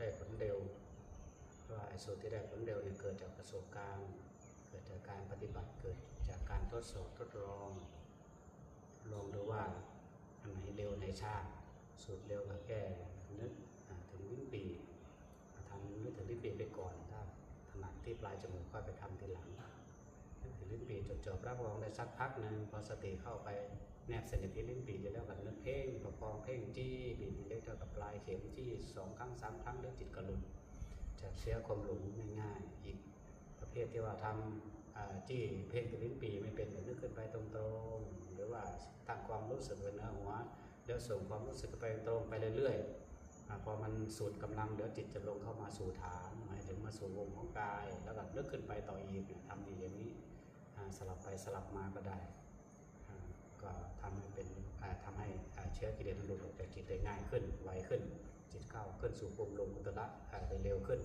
ได้ผลเร็วเพราะว่าไอ้สูตรที่ได้ผลเร็วเนี่ยเกิดจากประสบการณ์ เกิดจากการปฏิบัติเกิดจากการทดสอบทดลอง ลองดูว่าอันไหนเร็วในชาติ สูตรเร็วก็แก้นึกถึงลิ้นปีทำนึกถึงลิ้นปีไปก่อนถ้าถนัดที่ปลายจมูกค่อยไปทำทีหลังนึกถึงลิ้นปีจดจบรับรองได้สักพักหนึ่งพอสติเข้าไปแนบสนิทที่ลิ้นปีจะแล้วกันนึกเพ่งประคองเพ่งจี้บีบ่ากับปลายเข็มจี้สองครั้งสามครั้งเรื่องจิตกระลุนจะเสียความหลงง่ายๆอีกประเภทที่ว่าทำจี้เพ่งกับลิ้นปีไม่เป็นนึกขึ้นไปตรงๆ หรือว่าตั้งความรู้สึกไว้เหนือหัวแล้วส่งความรู้สึกไปตรงไปเรื่อยๆพอมันสูดกำลังเดี๋ยวจิตจะลงเข้ามาสู่ฐานหมายถึงมาสู่วงของกาย แล้วก็นึกขึ้นไปต่ออีกทำอยู่อย่างนี้สลับไปสลับมาก็ได้อ่าก็ทำให้เป็นอ่าทำให้อ่าเชื้อกิเลสมันหลุดออกจากจิตได้ง่ายขึ้นไวขึ้น จิตเข้าขึ้นสู่ภูมิลมอุตระได้เร็วขึ้น